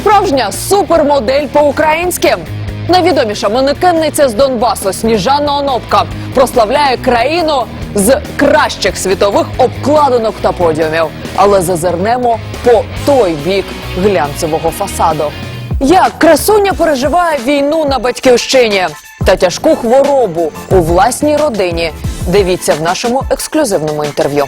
Справжня супермодель по-українськи. Найвідоміша манекенниця з Донбасу Сніжана Онопка прославляє країну з кращих світових обкладинок та подіумів. Але зазирнемо по той бік глянцевого фасаду. Як красуня переживає війну на батьківщині та тяжку хворобу у власній родині. Дивіться в нашому ексклюзивному інтерв'ю.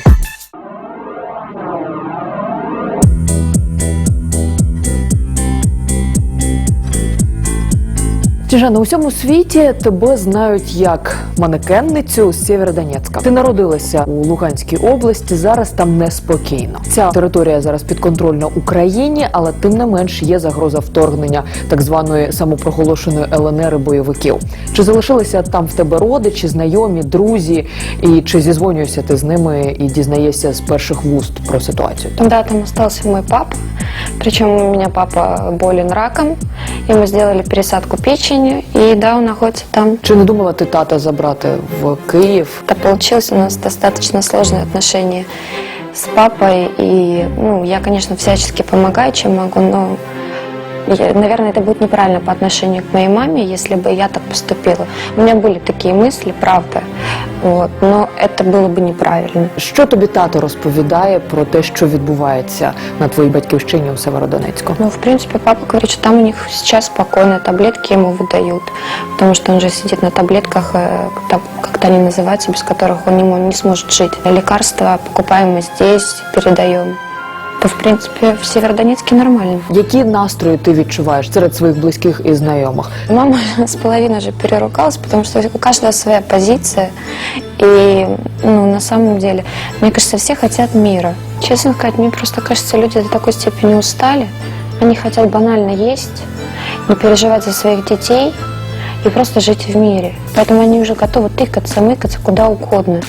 Тіжана, у всьому світі тебе знають як манекенницю з Сєвєродонецька. Ти народилася у Луганській області. Зараз там неспокійно. Ця територія зараз підконтрольна Україні, але тим не менш є загроза вторгнення так званої самопроголошеної ЛНР і бойовиків. Чи залишилися там в тебе родичі, знайомі, друзі? І чи зізвонюєшся ти з ними і дізнаєшся з перших вуст про ситуацію? Да, там остался мой папа. Причем у меня папа болен раком. Ему сделали пересадку печени. И да, он находится там. Чи не думала ти тата забрати в Київ? Это получилось у нас достаточно сложные отношения с папой. И, ну, я, конечно, всячески помогаю, чем могу, но, я- наверное, это будет неправильно по отношению к моей маме, если бы я так поступила. У меня были такие мысли, правда, вот, но это было бы неправильно. Що тобі тато розповідає про те, що відбувається на твоїй батьківщині у Северодонецьку? Ну, в принципе, папа говорит, что там у них сейчас спокойно, таблетки ему выдают, потому что он же сидит на таблетках, э, так- как-то они называются, без которых он не, мо- не сможет жить. Лекарства покупаем мы здесь, передаем. То, в принципе, в Северодонецке нормально. Які настрої ти відчуваєш серед своїх близьких і знайомих? Мама с половиной же переругалась, потому что у каждого своя позиция. И ну, на самом деле, мне кажется, все хотят мира. Честно сказать, мне просто кажется, люди до такой степени устали. Они хотят банально есть, не переживать за своих детей и просто жить в мире. Поэтому они уже готовы тыкаться, мыкаться куда угодно.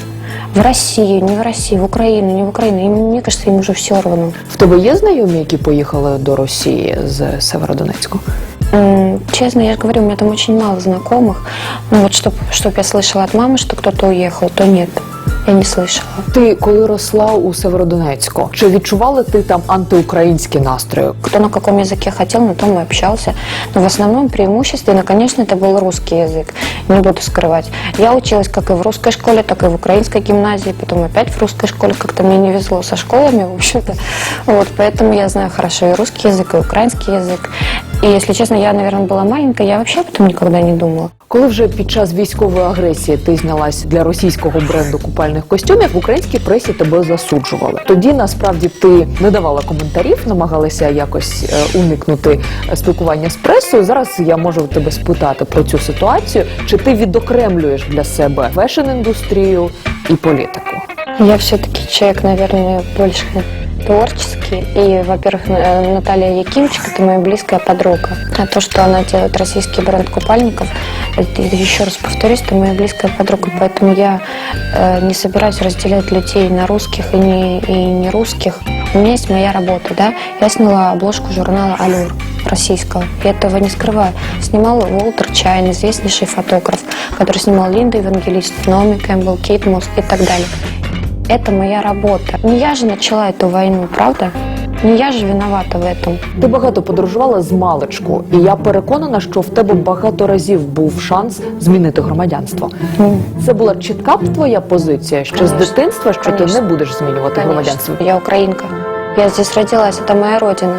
В Россию, не в Россию, в Украину, не в Украину. Им, мне кажется, им уже все равно. В тебе є знайомі, які поїхали до Росії з Северодонецьку? М, Честно, я же говорю, у меня там очень мало знакомых. Ну вот, чтоб, чтоб я слышала от мамы, что кто-то уехал, то нет. Я не слышала. Ти коли росла у Северодонецьку, чи відчувала ти там антиукраїнські настрої? Кто на каком языке хотел, на том и общался. Но в основном преимущественно, конечно, это был русский язык. Не буду скрывать. Я училась как и в русской школе, так и в украинской гимназии, потом опять в русской школе. Как-то мне не везло со школами, в общем-то. Вот, поэтому я знаю хорошо и русский язык, и украинский язык. И, если честно, я, наверное, была маленькая, я вообще об этом никогда не думала. Коли вже під час військової агресії ти знялась для російського бренду купальних костюмів, в українській пресі тебе засуджували. Тоді насправді ти не давала коментарів, намагалася якось е, уникнути е, спілкування з пресою. Зараз я можу тебе спитати про цю ситуацію. Чи ти відокремлюєш для себе фешн-індустрію і політику? Я все-таки человек, наверное, больше творческий. И, во-первых, э, Наталья Якимчик – это моя близкая подруга. А то, что она делает российский бренд купальников, это, еще раз повторюсь, это моя близкая подруга. Поэтому я э, не собираюсь разделять людей на русских и не, и не русских. У меня есть моя работа, да. Я сняла обложку журнала «Алюр» российского. Я этого не скрываю. Снимал Уолтер Чайн, известнейший фотограф, который снимал Линду Евангелист, Наоми Кэмпбелл, Кейт Мосс и так далее. Это моя работа. Не я же начала эту войну, правда? Не я же виновата в этом. Ти багато подорожувала з маличку, і я переконана, що в тебе багато разів був шанс змінити громадянство. Ну, Це була чітка б твоя позиція ще з Конечно. дитинства, що ти Конечно. не будеш змінювати громадянство. Я украинка. Я здесь родилась, это моя родина.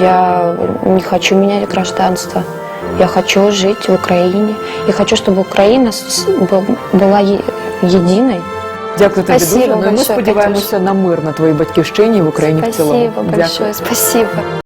Я не хочу менять гражданство. Я хочу жить в Украине. И хочу, чтобы Украина с- бу- была е- единой. Дякую тобі дуже. Ну ми сподіваємося на мир на твоїй батьківщині і в Україні в цілому. Дякую. большое, спасибо.